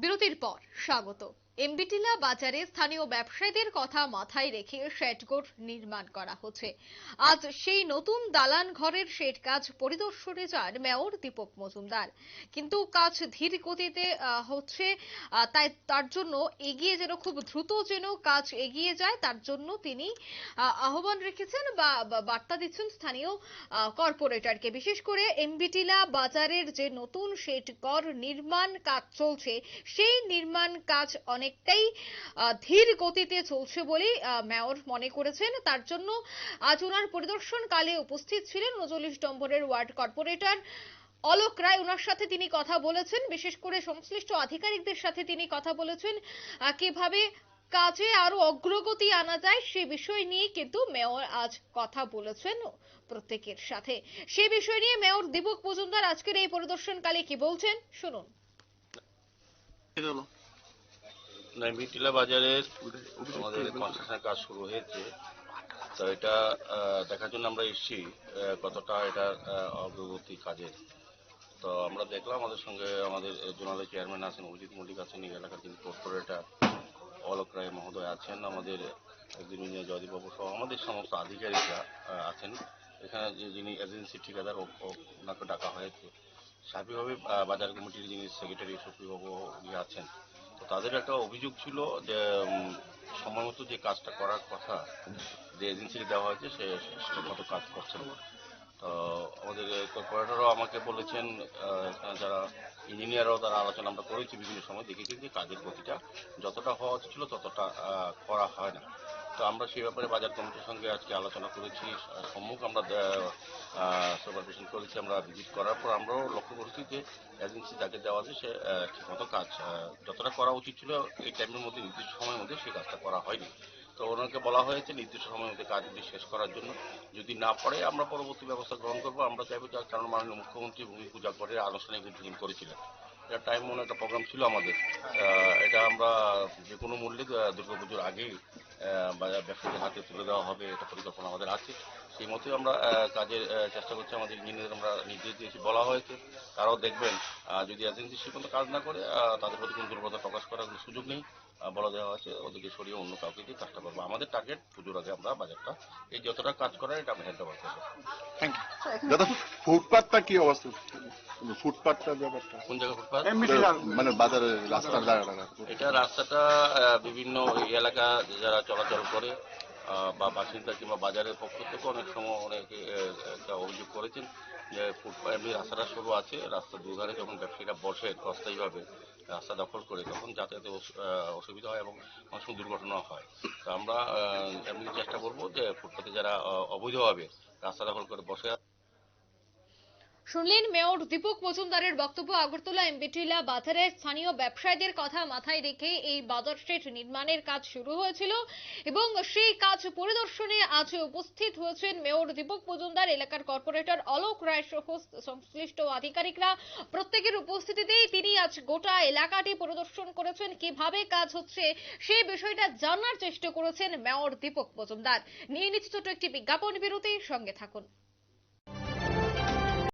বিরতির পর স্বাগত। এমবিটিলা বাজারে স্থানীয় ব্যবসায়ীদের কথা মাথায় রেখে শেডগোট নির্মাণ করা হচ্ছে। আজ সেই নতুন দালান ঘরের শেড কাজ পরিদর্শনে যান মেয়র দীপক মজুমদার। কিন্তু কাজ ধীর গতিতে হচ্ছে তাই তার জন্য এগিয়ে যেন খুব দ্রুত যেন কাজ এগিয়ে যায় তার জন্য তিনি আহ, আহ্বান রেখেছেন বা বার্তা দিচ্ছেন স্থানীয় কর্পোরেটরকে। বিশেষ করে এমবিটিলা বাজারের যে নতুন শেড ঘর নির্মাণ কাজ চলছে সেই নির্মাণ কাজ অনেকটাই ধীর গতিতে চলছে আহ, মেয়র মনে করেছেন। তার জন্য আজ ওনার পরিদর্শনকালে উপস্থিত ছিলেন উনচল্লিশ নম্বরের ওয়ার্ড কর্পোরেটর অলোক রায়। ওনার সাথে তিনি কথা বলেছেন। বিশেষ করে সংশ্লিষ্ট আধিকারিকদের সাথে তিনি কথা বলেছেন কীভাবে কাজে আরও অগ্রগতি আনা যায় সে বিষয় নিয়ে কিন্তু মেয়র আজ কথা বলেছেন প্রত্যেকের সাথে। সে বিষয় নিয়ে মেয়র দীপক মজুমদার আজকের এই পরিদর্শনকালে কি বলছেন? শুনুন। নাইমিটিলা বাজারের আমাদের কনস্ট্রাকশনের কাজ শুরু হয়েছে। তো এটা দেখার জন্য আমরা এসেছি কতটা এটা অগ্রগতি কাজের তো আমরা দেখলাম আমাদের সঙ্গে আমাদের জোনালের চেয়ারম্যান আছেন, অভিজিৎ মল্লিক আছেন, এই এলাকার যিনি কর্পোরেটর অলোক রায় মহোদয় আছেন, আমাদের জয়দীপ বাবু সহ আমাদের সমস্ত আধিকারিকরা আছেন। এখানে যে যিনি এজেন্সি ঠিকাদার ওনাকে ডাকা হয়েছে। স্বাভাবিকভাবে বাজার কমিটির যিনি সেক্রেটারি সুপ্রিয়বাবু উনি আছেন। তাদের একটা অভিযোগ ছিল যে সময় মতো যে কাজটা করার কথা যে এজেন্সিকে দেওয়া হয়েছে, সে সময় মতো কাজ করছে না। তো আমাদের কর্পোরেটরও আমাকে বলেছেন যারা ইঞ্জিনিয়ারও তারা আলোচনা আমরা করেছি বিভিন্ন সময়, দেখেছি যে কাজের গতিটা যতটা হওয়া উচিত ছিল ততটা করা হয় না। তো আমরা সেই ব্যাপারে বাজার কমিটির সঙ্গে আজকে আলোচনা করেছি। সম্মুখ আমরা সুপারভিশন করেছি, আমরা ভিজিট করার পর আমরাও লক্ষ্য করেছি যে এজেন্সি যাকে দেওয়া আছে সে ঠিকমতো কাজ যতটা করা উচিত ছিল এই টাইমের মধ্যে, নির্দিষ্ট সময়ের মধ্যে সেই কাজটা করা হয়নি। তো ওনাকে বলা হয়েছে নির্দিষ্ট সময়ের মধ্যে কাজগুলি শেষ করার জন্য। যদি না পারে, আমরা পরবর্তী ব্যবস্থা গ্রহণ করব। আমরা চাইব কারণ মাননীয় মুখ্যমন্ত্রী ভূমি পূজা করে আনুষ্ঠানিক উদ্বোধন করেছিলেন। এটা টাইম মনে একটা প্রোগ্রাম ছিল আমাদের। এটা আমরা যে কোনো মূল্যে দুর্গা পুজোর আগেই বাজার ব্যবসায়ীদের হাতে তুলে দেওয়া হবে এটা পরিকল্পনা আমাদের আছে। সেই মতোই আমরা কাজের চেষ্টা করছি আমাদের ইঞ্জিনিয়ার আমরা নির্দেশ দিয়েছি বলা হয়েছে। তারাও দেখবেন যদি এজেন্সি সে কোনো কাজ না করে তাদের প্রতি কোনো দুর্বলতা প্রকাশ করার কোনো সুযোগ নেই। বলা দেওয়া হয়েছে ওদেরকে সরিয়ে অন্য কাউকে দিয়ে কাজটা করব। আমাদের টার্গেট পুজোর আগে আমরা বাজারটা এই যতটা কাজ করার এটা আমরা হ্যান্ড ওভার করব। থ্যাংক ইউ দাদা ফুটপাথটা কি অবস্থা? ফুটপাথটার ব্যাপারটা। কোন জায়গায় ফুটপাথ মানে বাজারের রাস্তার জায়গাটা এটা রাস্তাটা বিভিন্ন এলাকা যারা চলাচল করে বা বাসিন্দা কিংবা বাজারের পক্ষ থেকে অনেক সময় অনেকে একটা অভিযোগ করেছেন যে ফুটপাথ এমনি রাস্তাটা সরু আছে রাস্তা দুধারে যখন ব্যবসায়ীরা বসে অস্থায়ীভাবে রাস্তা দখল করে তখন যাতায়াতে অসুবিধা হয় এবং অনেক সময় দুর্ঘটনা হয়। তো আমরা এমনি চেষ্টা করব যে ফুটপাতে যারা অবৈধভাবে রাস্তা দখল করে বসে শুনলেন মেয়র দীপক মজুমদারের বক্তব্য আগরতলা, এমবিটিলা বাজারের স্থানীয় ব্যবসায়ীদের কথা মাথায় রেখে এই বাজার স্ট্রিট নির্মাণের কাজ শুরু হয়েছিল এবং সেই কাজ পরিদর্শনে আজ উপস্থিত হয়েছেন মেয়র দীপক মজুমদার, এলাকার কর্পোরেটর অলোক রায় সহ সংশ্লিষ্ট আধিকারিকরা। প্রত্যেকের উপস্থিতিতেই তিনি আজ গোটা এলাকাটি পরিদর্শন করেছেন, কীভাবে কাজ হচ্ছে সেই বিষয়টা জানার চেষ্টা করেছেন মেয়র দীপক মজুমদার। নিয়ে নিচ্ছে ছোট একটি বিজ্ঞাপন বিরতি, সঙ্গে থাকুন।